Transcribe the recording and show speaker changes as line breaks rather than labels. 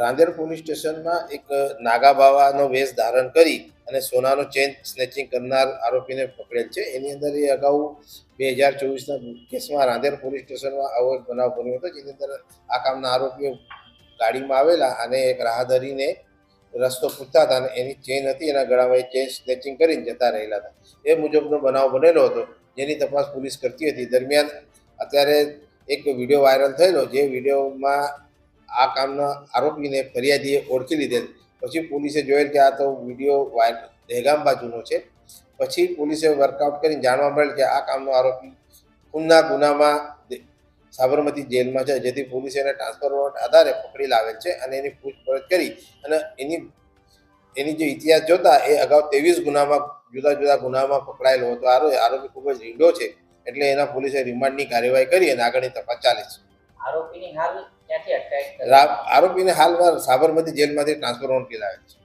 Rander police સ્ટેશનમાં એક નાગા બાવાનો વેશ ધારણ કરી અને સોનાનો ચેન સ્નેચિંગ કરનાર આરોપીને પકડેલ છે. એની અંદર એ અગાઉ બે હજાર ચોવીસના કેસમાં રાંદેર પોલીસ સ્ટેશનમાં આવો એક બનાવ બન્યો હતો, જેની અંદર આ કામના આરોપીઓ ગાડીમાં આવેલા અને એક રાહદરીને રસ્તો પૂછતા હતા અને એની ચેન હતી, એના ગળામાં એ ચેન સ્નેચિંગ કરીને જતા રહેલા હતા. એ મુજબનો બનાવ બનેલો હતો, જેની તપાસ પોલીસ કરતી હતી. દરમિયાન અત્યારે એક વીડિયો વાયરલ થયેલો, જે વિડીયોમાં આ કામના આરોપીને ફરિયાદીએ ઓળખી લીધેલ. પછી પોલીસે જોયેલ કે આ તો વીડિયો વાયર દહેગામ બાજુનો છે. પછી પોલીસે વર્કઆઉટ કરીને જાણવા મળેલ કે આ કામનો આરોપી ખૂનના ગુનામાં સાબરમતી જેલમાં છે. જેથી પોલીસે એને ટ્રાન્સફર વોરંટ આધારે પકડી લાવેલ છે અને એની પૂછપરછ કરી અને એની એની જે ઇતિહાસ જોતા એ અગાઉ ત્રેવીસ ગુનામાં, જુદા જુદા ગુનામાં પકડાયેલો હતો. આરો આરોપી ખૂબ જ રીંડો છે. એટલે એના પોલીસે રિમાન્ડની કાર્યવાહી કરી અને આગળની તપાસ ચાલે છે.
આરોપીની હાલ ક્યાંથી અટકાયત
આરોપીને હાલમાં સાબરમતી જેલમાંથી ટ્રાન્સફર વોરંટ લાવેલ છે.